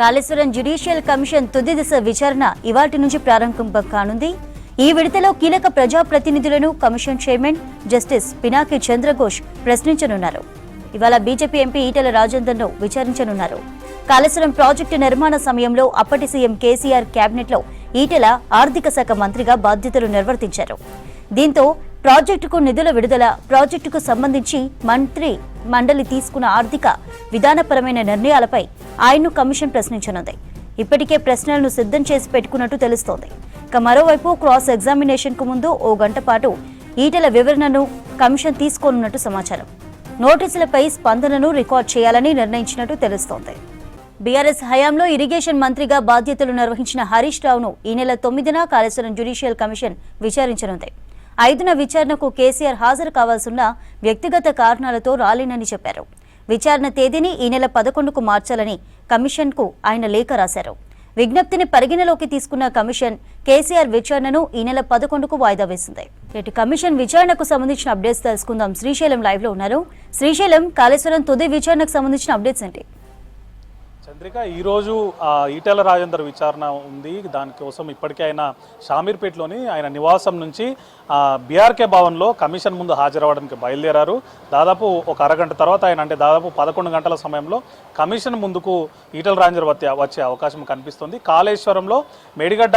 Kaleshwaram judicial commission తుది దిశ విచారణ ఇవాటి నుంచి ప్రారంభం కానుంది. ఈ విడతలో కీలక ప్రజాప్రతినిధులను commission chairman justice Pinaki Chandra Ghose ప్రశ్నించనున్నారు. ఇవాళ బీజేపీ ఎంపీ ఈటెల రాజేందర్ను విచారించనున్నారు. కాళేశ్వరం ప్రాజెక్టు నిర్మాణ సమయంలో అప్పటి సీఎం కేసీఆర్ కేబినెట్లో ఈటెల ఆర్థిక శాఖ మంత్రిగా బాధ్యతలు నిర్వర్తించారు. దీంతో ప్రాజెక్టుకు నిధుల విడుదల ప్రాజెక్టుకు సంబంధించి మంత్రి మండలి తీసుకున్న ఆర్థిక విధానపరమైన నిర్ణయాలపై ఆయన్ను కమిషన్ ప్రశ్నించనుంది. ఇప్పటికే ప్రశ్నలను సిద్ధం చేసి పెట్టుకున్నట్టు తెలుస్తోంది. ఇక మరోవైపు క్రాస్ ఎగ్జామినేషన్కు ముందు ఓ గంట పాటు ఈటెల వివరణను కమిషన్ తీసుకోనున్నట్టు సమాచారం. నోటీసులపై స్పందనను రికార్డ్ చేయాలని నిర్ణయించినట్టు తెలుస్తోంది. బీఆర్ఎస్ హయాంలో ఇరిగేషన్ మంత్రిగా బాధ్యతలు నిర్వహించిన హరీష్ రావును ఈ నెల తొమ్మిదిన కాళేశ్వరం జ్యుడిషియల్ కమిషన్ విచారించనుంది. ఐదున విచారణకు కేసీఆర్ హాజరు కావాల్సిన వ్యక్తిగత కారణాలతో రాలేనని చెప్పారు. విచారణ తేదీని ఈ నెల పదకొండుకు మార్చాలని కమిషన్కు ఆయన లేఖ రాశారు. విజ్ఞప్తిని పరిగణలోకి తీసుకున్న కమిషన్ కేసీఆర్ విచారణను ఈ నెల పదకొండుకు వాయిదా వేసింది. ఇటు కమిషన్ విచారణకు సంబంధించిన అప్డేట్స్ తెలుసుకుందాం. శ్రీశైలం లైవ్లో ఉన్నారు. శ్రీశైలం కాళేశ్వరం తుది విచారణకు సంబంధించిన అప్డేట్స్ ఏంటి? చంద్రిక ఈరోజు ఈటెల రాజేందర్ విచారణ ఉంది. దానికోసం ఇప్పటికే ఆయన షామీర్పేటలోని ఆయన నివాసం నుంచి బీఆర్కే భవన్లో కమిషన్ ముందు హాజరవ్వడానికి బయలుదేరారు. దాదాపు ఒక అరగంట తర్వాత ఆయన అంటే దాదాపు పదకొండు గంటల సమయంలో కమిషన్ ముందుకు ఈటెల రాజేందర్ వచ్చే వచ్చే అవకాశం కనిపిస్తుంది. కాళేశ్వరంలో మేడిగడ్డ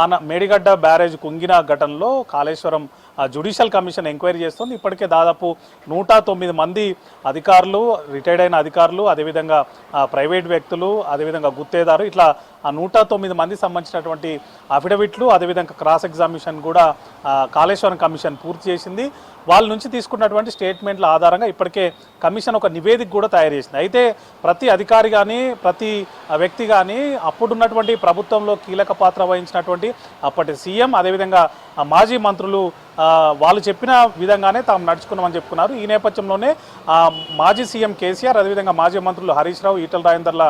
ఆన మేడిగడ్డ బ్యారేజ్ కుంగిన ఘటనలో Kaleshwaram judicial judicial commission enquiry చేస్తుంది. ఇప్పటికే దాదాపు నూట తొమ్మిది మంది అధికారులు రిటైర్డ్ అయిన అధికారులు అదేవిధంగా ప్రైవేట్ వ్యక్తులు అదేవిధంగా గుత్తేదారు ఇట్లా ఆ నూట తొమ్మిది మంది సంబంధించినటువంటి అఫిడవిట్లు అదేవిధంగా క్రాస్ ఎగ్జామినేషన్ కూడా కాళేశ్వరం కమిషన్ పూర్తి చేసింది. వాళ్ళ నుంచి తీసుకున్నటువంటి స్టేట్మెంట్ల ఆధారంగా ఇప్పటికే కమిషన్ ఒక నివేదిక కూడా తయారు చేసింది. అయితే ప్రతి అధికారి కానీ ప్రతి వ్యక్తి కానీ అప్పుడున్నటువంటి ప్రభుత్వంలో కీలక పాత్ర వహించినటువంటి అప్పటి సీఎం అదేవిధంగా మాజీ మంత్రులు వాళ్ళు చెప్పిన విధంగానే తాము నడుచుకున్నామని చెప్పుకున్నారు. ఈ నేపథ్యంలోనే మాజీ సీఎం కేసీఆర్ అదేవిధంగా మాజీ మంత్రులు హరీష్ రావు ఈటల రాజేందర్ల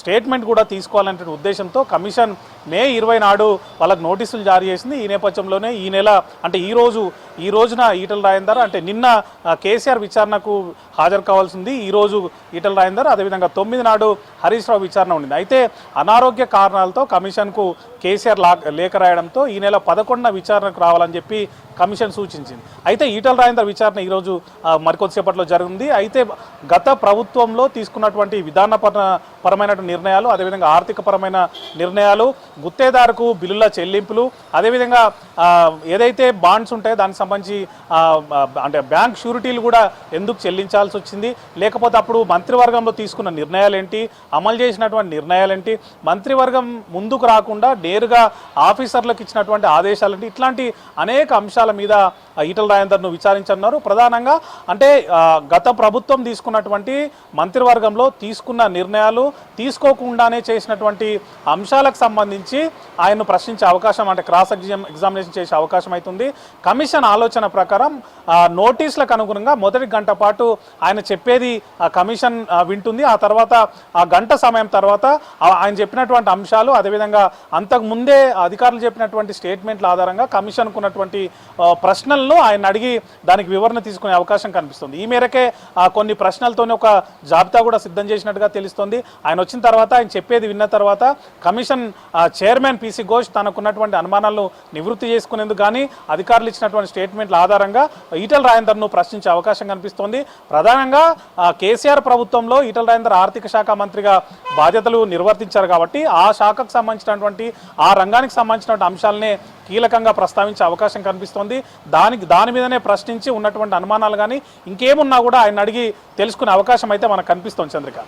స్టేట్మెంట్ కూడా తీసుకోవాలనే ఉద్దేశంతో కమిషన్ మే ఇరవై నాడు వాళ్ళకు నోటీసులు జారీ చేసింది. ఈ నేపథ్యంలోనే ఈ నెల అంటే ఈరోజు ఈ రోజున ఈటల రాయందర్ అంటే నిన్న కేసీఆర్ విచారణకు హాజరు కావాల్సింది ఈరోజు రోజు ఈటల రాజేందర్ అదేవిధంగా తొమ్మిది నాడు హరీష్ రావు విచారణ ఉండింది. అయితే అనారోగ్య కారణాలతో కమిషన్కు కేసీఆర్ లా లేఖ రాయడంతో ఈ నెల పదకొండున విచారణకు రావాలని చెప్పి కమిషన్ సూచించింది. అయితే ఈటల రాయందర్ విచారణ ఈరోజు మరికొద్దిసేపట్లో జరిగింది. అయితే గత ప్రభుత్వంలో తీసుకున్నటువంటి విధానపర పరమైన నిర్ణయాలు అదేవిధంగా ఆర్థిక పరమైన నిర్ణయాలు గుత్తేదారుకు బిల్లుల చెల్లింపులు అదేవిధంగా ఏదైతే బాండ్స్ ఉంటాయో దానికి సంబంధించి అంటే బ్యాంక్ షూరిటీలు కూడా ఎందుకు చెల్లించాల్సి వచ్చింది? లేకపోతే అప్పుడు మంత్రివర్గంలో తీసుకున్న నిర్ణయాలు ఏంటి అమలు చేసినటువంటి నిర్ణయాలు ఏంటి మంత్రివర్గం ముందుకు రాకుండా నేరుగా ఆఫీసర్లకు ఇచ్చినటువంటి ఆదేశాలు ఇట్లాంటి అనేక అంశాల మీద ఈటల రాజేందర్ను విచారించన్నారు ప్రధానంగా అంటే గత ప్రభుత్వం తీసుకున్నటువంటి మంత్రివర్గంలో తీసుకున్న నిర్ణయాలు తీసుకోకుండానే చేసినటువంటి అంశాలకు సంబంధించి ఆయన్ను ప్రశ్నించే అవకాశం అంటే క్రాస్ ఎగ్జామ్ ఎగ్జామినేషన్ చేసే అవకాశం అవుతుంది కమిషన్ ఆలోచన ప్రకారం నోటీసులకు అనుగుణంగా మొదటి గంట పాటు ఆయన చెప్పేది ఆ, కమిషన్ వింటుంది. ఆ తర్వాత ఆ గంట సమయం తర్వాత ఆయన చెప్పినటువంటి అంశాలు అదేవిధంగా అంతకు ముందే అధికారులు చెప్పినటువంటి స్టేట్మెంట్ల ఆధారంగా కమిషన్కు ఉన్నటువంటి ప్రశ్నలను ఆయన అడిగి దానికి వివరణ తీసుకునే అవకాశం కనిపిస్తుంది. ఈ మేరకే కొన్ని ప్రశ్నలతోనే ఒక జాబితా కూడా సిద్ధం చేసినట్టుగా తెలుస్తుంది. ఆయన వచ్చిన తర్వాత ఆయన చెప్పేది విన్న తర్వాత కమిషన్ చైర్మన్ పిసి ఘోష్ తనకున్నటువంటి అనుమానాలను నివృత్తి చేసుకునేందుకు కానీ అధికారులు ఇచ్చినటువంటి స్టేట్మెంట్ల ఆధారంగా ఈటల రాజేందర్ను ప్రశ్నించే అవకాశం కనిపిస్తోంది. ప్రధానంగా కేసీఆర్ ప్రభుత్వంలో ఈటల రాజేందర్ ఆర్థిక శాఖ మంత్రిగా బాధ్యతలు నిర్వర్తించారు కాబట్టి ఆ శాఖకు సంబంధించినటువంటి ఆ రంగానికి సంబంధించినటువంటి అంశాలనే కీలకంగా ప్రస్తావించే అవకాశం కనిపిస్తోంది. దానికి దాని మీదనే ప్రశ్నించి ఉన్నటువంటి అనుమానాలు కానీ ఇంకేమున్నా కూడా ఆయన అడిగి తెలుసుకునే అవకాశం అయితే మనకు కనిపిస్తోంది చంద్రిక.